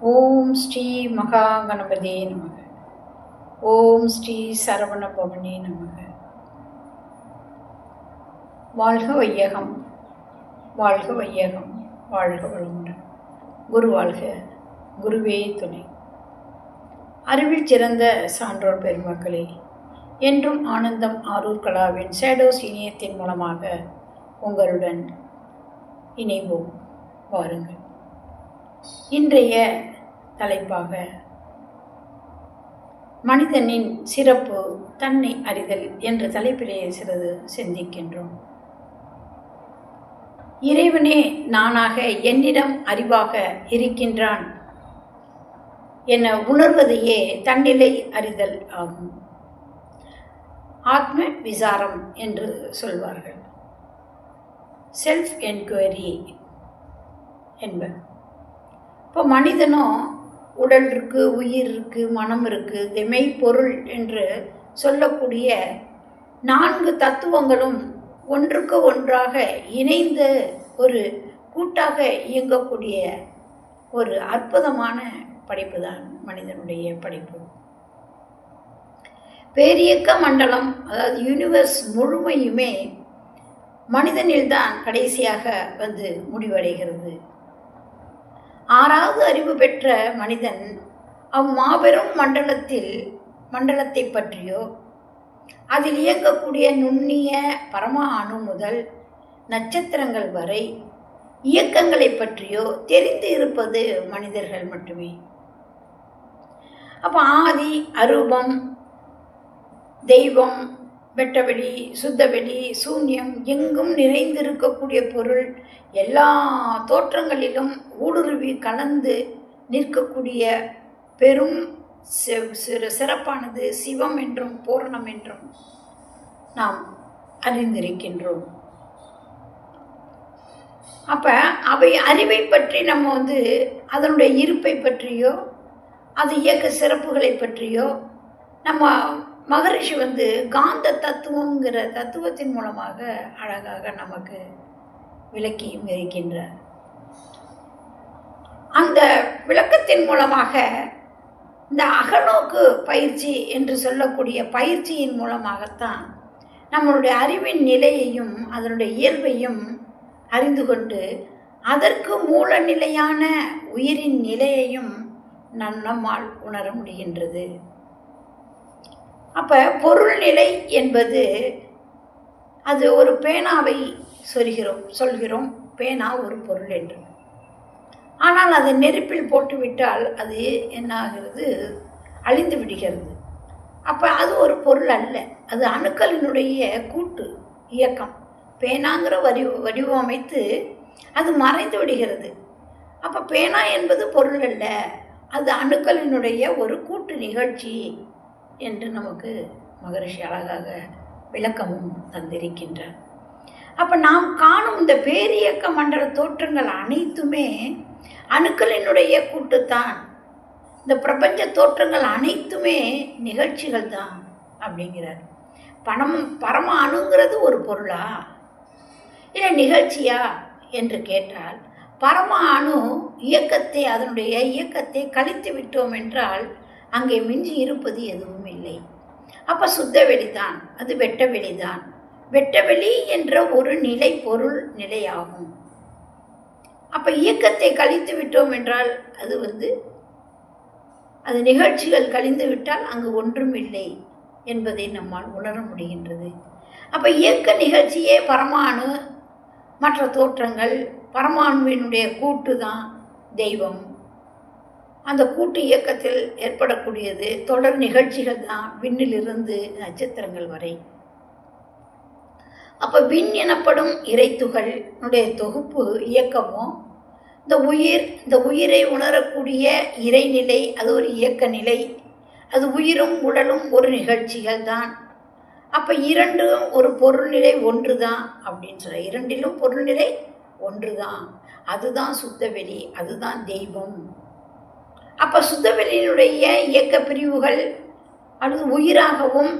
ஓம் ஸ்ரீ மகா கணபதே நமக. ஓம் ஸ்ரீ சரவண பவனே நமக. வாழ்க வையகம். வாழ்க வையகம். வாழ்க வளமுடன். குரு வாழ்க குருவே துணை. அறிவில் சிறந்த சான்றோர் பெருமக்களே என்றும் ஆனந்தம் ஆரூர் கலாவின் சேடோஸ் இணையத்தின் மூலமாக உங்களுடன் இணைவோம். வாருங்கள். இன்றைய தலைப்பாக. மனிதனின் சிறப்பு தன்னை அறிதல் என்ற தலைப்பிலேயே சிறிது சிந்திக்கின்றோம். இறைவனே நானாக என்னிடம் அறிவாக இருக்கின்றான் என உணர்வதையே தன்னிலை அறிதல் ஆகும். ஆத்ம விசாரம் என்று சொல்வார்கள். செல்ஃப் என்கொயரி என்பர். இப்போ மனிதனும் உடல் இருக்கு உயிர் இருக்கு மனம் இருக்கு இது மெய்ப்பொருள் என்று சொல்லக்கூடிய நான்கு தத்துவங்களும் ஒன்றுக்கு ஒன்றாக இணைந்த ஒரு கூட்டாக இயங்கக்கூடிய ஒரு அற்புதமான படைப்பு தான் மனிதனுடைய படைப்பு. பேரியக்க மண்டலம் அதாவது யூனிவர்ஸ் முழுமையுமே மனிதனில்தான் கடைசியாக வந்து முடிவடைகிறது. ஆறாவது அறிவு பெற்ற மனிதன் அம்மாபெரும் மண்டலத்தில் மண்டலத்தை பற்றியோ அதில் இயங்கக்கூடிய நுண்ணிய பரம அணு முதல் நட்சத்திரங்கள் வரை இயக்கங்களை பற்றியோ தெரிந்து இருப்பது மனிதர்கள் மட்டுமே. அப்போ ஆதி அரூபம் தெய்வம் வெட்டவெளி சுத்தவெளி சூன்யம் எங்கும் நிறைந்திருக்கக்கூடிய பொருள். எல்லா தோற்றங்களிலும் ஊடுருவி கலந்து நிற்கக்கூடிய பெரும் சிறப்பானது சிவம் என்றும் பூரணம் என்றும் நாம் அறிந்திருக்கின்றோம். அப்போ அவை அறிவை பற்றி நம்ம வந்து அதனுடைய இருப்பை பற்றியோ அது இயக்க சிறப்புகளை பற்றியோ நம்ம மகரிஷி வந்து காந்த தத்துவங்கிற தத்துவத்தின் மூலமாக அழகாக நமக்கு விளக்கியும் இருக்கின்றார். அந்த விளக்கத்தின் மூலமாக இந்த அகநோக்கு பயிற்சி என்று சொல்லக்கூடிய பயிற்சியின் மூலமாகத்தான் நம்மளுடைய அறிவின் நிலையையும் அதனுடைய இயல்பையும் அறிந்து கொண்டு அதற்கு மூல நிலையான உயிரின் நிலையையும் நம் நம்மால் உணர முடிகின்றது. அப்போ பொருள் நிலை என்பது அது ஒரு பேனாவை சொல்கிறோம் சொல்கிறோம். பேனா ஒரு பொருள் என்று. ஆனால் அதை நெருப்பில் போட்டுவிட்டால் அது என்ன ஆகிறது அழிந்து விடுகிறது. அப்போ அது ஒரு பொருள் அல்ல. அது அணுக்களினுடைய கூட்டு இயக்கம். பேனாங்கிற வடி வடிவமைத்து அது மறைந்து விடுகிறது. அப்போ பேனா என்பது பொருள் அல்ல. அது அணுக்களினுடைய ஒரு கூட்டு நிகழ்ச்சி. என்று நமக்கு மகரிஷி அழகாக விளக்கமும் தந்திருக்கின்றார் அப்போ நாம் காணும் இந்த பேரியக்க மண்டல தோற்றங்கள் அனைத்துமே அணுக்களினுடைய கூட்டுத்தான். இந்த பிரபஞ்ச தோற்றங்கள் அனைத்துமே நிகழ்ச்சிகள் தான் அப்படிங்கிறார். பணம் பரம அணுங்கிறது ஒரு பொருளா? இல்லை நிகழ்ச்சியா என்று கேட்டால் பரம அணு இயக்கத்தை அதனுடைய இயக்கத்தை கழித்து விட்டோம் என்றால் அங்கே மிஞ்சி இருப்பது எதுவும் இல்லை. அப்போ சுத்த வெளிதான் அது வெட்ட வெளிதான். வெட்டவெளி என்ற ஒரு நிலை பொருள் நிலையாகும். அப்போ இயக்கத்தை கழித்து விட்டோம் என்றால் அது வந்து அது நிகழ்ச்சிகள் கழிந்து விட்டால் அங்கு ஒன்றும் இல்லை என்பதை நம்மால் உணர முடிகின்றது. அப்போ இயக்க நிகழ்ச்சியே பரமாணு மற்ற தோற்றங்கள் பரமாணுவினுடைய கூட்டு தான் தெய்வம். அந்த கூட்டு இயக்கத்தில் ஏற்படக்கூடியது தொடர் நிகழ்ச்சிகள் தான் விண்ணிலிருந்து நட்சத்திரங்கள் வரை. அப்போ விண் எனப்படும் இறைத்துகளுடைய தொகுப்பு இயக்கமும் இந்த உயிர் இந்த உயிரை உணரக்கூடிய இறைநிலை அது ஒரு இயக்க நிலை. அது உயிரும் உடலும் ஒரு நிகழ்ச்சிகள் தான். அப்போ இரண்டும் ஒரு பொருள்நிலை ஒன்று தான் அப்படின்னு சொல்ல இரண்டிலும் பொருள்நிலை ஒன்று தான். அதுதான் சுத்தவெளி அதுதான் தெய்வம். அப்போ சுத்தவெளியினுடைய இயக்க பிரிவுகள் அது உயிராகவும்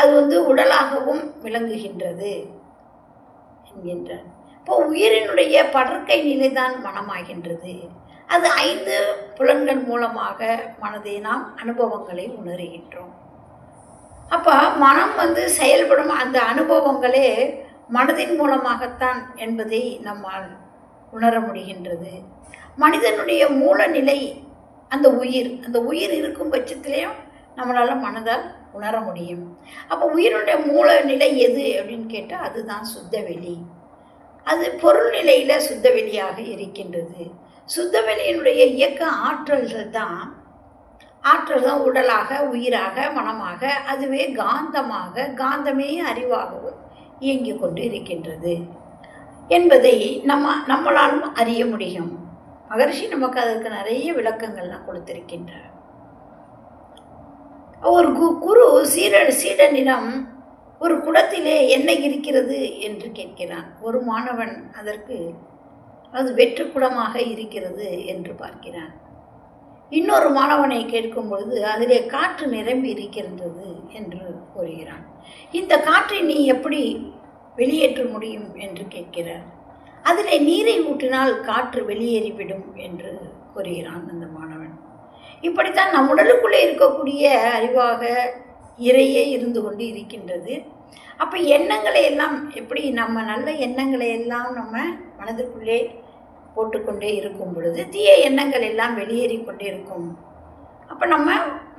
அது வந்து உடலாகவும் விளங்குகின்றது என்கின்றார். இப்போ உயிரினுடைய படற்கை நிலைதான் மனமாகின்றது. அது ஐந்து புலன்கள் மூலமாக மனதை நாம் அனுபவங்களை உணர்கின்றோம். அப்போ மனம் வந்து செயல்படும் அந்த அனுபவங்களே மனதின் மூலமாகத்தான் என்பதை நம்மால் உணர முடிகின்றது. மனிதனுடைய மூலநிலை அந்த உயிர் அந்த உயிர் இருக்கும் பட்சத்திலையும் நம்மளால் மனதால் உணர முடியும். அப்போ உயிரினுடைய மூல நிலை எது அப்படின்னு கேட்டால் அதுதான் சுத்தவெளி அது பொருள் நிலையில் சுத்தவெளியாக இருக்கின்றது. சுத்தவெளியினுடைய இயக்க ஆற்றல்கள் தான் ஆற்றல் தான் உடலாக உயிராக மனமாக அதுவே காந்தமாக காந்தமே அறிவாகவும் இயங்கிக் கொண்டு இருக்கின்றது. என்பதை நம்ம நம்மளாலும் அறிய முடியும். மகர்ஷி நமக்கு அதற்கு நிறைய விளக்கங்கள்லாம் கொடுத்திருக்கின்றார் ஒரு கு குரு சீர சீடனிடம் ஒரு குடத்திலே என்ன இருக்கிறது என்று கேட்கிறான். ஒரு மாணவன் அதற்கு அது வெற்று குடமாக இருக்கிறது என்று பார்க்கிறான். இன்னொரு மாணவனை கேட்கும் பொழுது அதிலே காற்று நிரம்பி இருக்கின்றது என்று கூறுகிறான். இந்த காற்றை நீ எப்படி வெளியேற்ற முடியும் என்று கேட்கிறார். அதில் நீரை ஊற்றினால் காற்று வெளியேறிவிடும் என்று கூறுகிறான் அந்த மாணவன். இப்படித்தான் நம் உடலுக்குள்ளே இருக்கக்கூடிய அறிவாக இறையே இருந்து கொண்டு இருக்கின்றது. அப்போ எண்ணங்களை எல்லாம் எப்படி நம்ம நல்ல எண்ணங்களை எல்லாம் நம்ம மனதுக்குள்ளே போட்டுக்கொண்டே இருக்கும் பொழுது தீய எண்ணங்கள் எல்லாம் வெளியேறி கொண்டே இருக்கும். அப்போ நம்ம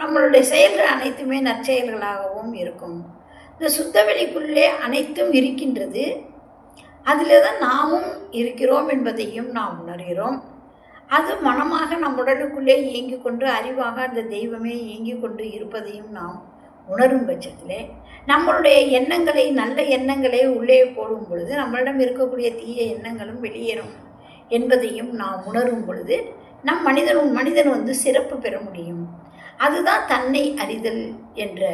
நம்மளுடைய செயல்கள் அனைத்துமே நற்செயல்களாகவும் இருக்கும். இந்த சுத்தவெளிக்குள்ளே அனைத்தும் இருக்கின்றது. அதிலே தான் நாமும் இருக்கிறோம் என்பதையும் நாம் உணர்கிறோம். அது மனமாக நம் உடலுக்குள்ளே இயங்கி கொண்டு அறிவாக அந்த தெய்வமே இயங்கி கொண்டு இருப்பதையும் நாம் உணரும் பட்சத்தில் நம்மளுடைய எண்ணங்களை நல்ல எண்ணங்களை உள்ளே போடும் பொழுது நம்மளிடம் இருக்கக்கூடிய தீய எண்ணங்களும் வெளியேறும் என்பதையும் நாம் உணரும் பொழுது நம் மனிதன் மனிதன் வந்து சிறப்பு பெற முடியும். அதுதான் தன்னை அறிதல் என்ற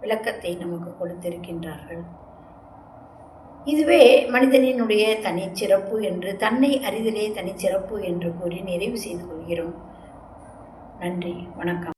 விளக்கத்தை நமக்கு கொடுத்திருக்கின்றார்கள். இதுவே மனிதனினுடைய தனிச்சிறப்பு என்று தன்னை அறிதலே தனிச்சிறப்பு என்று கூறி நிறைவு செய்து கொள்கிறோம். நன்றி வணக்கம்.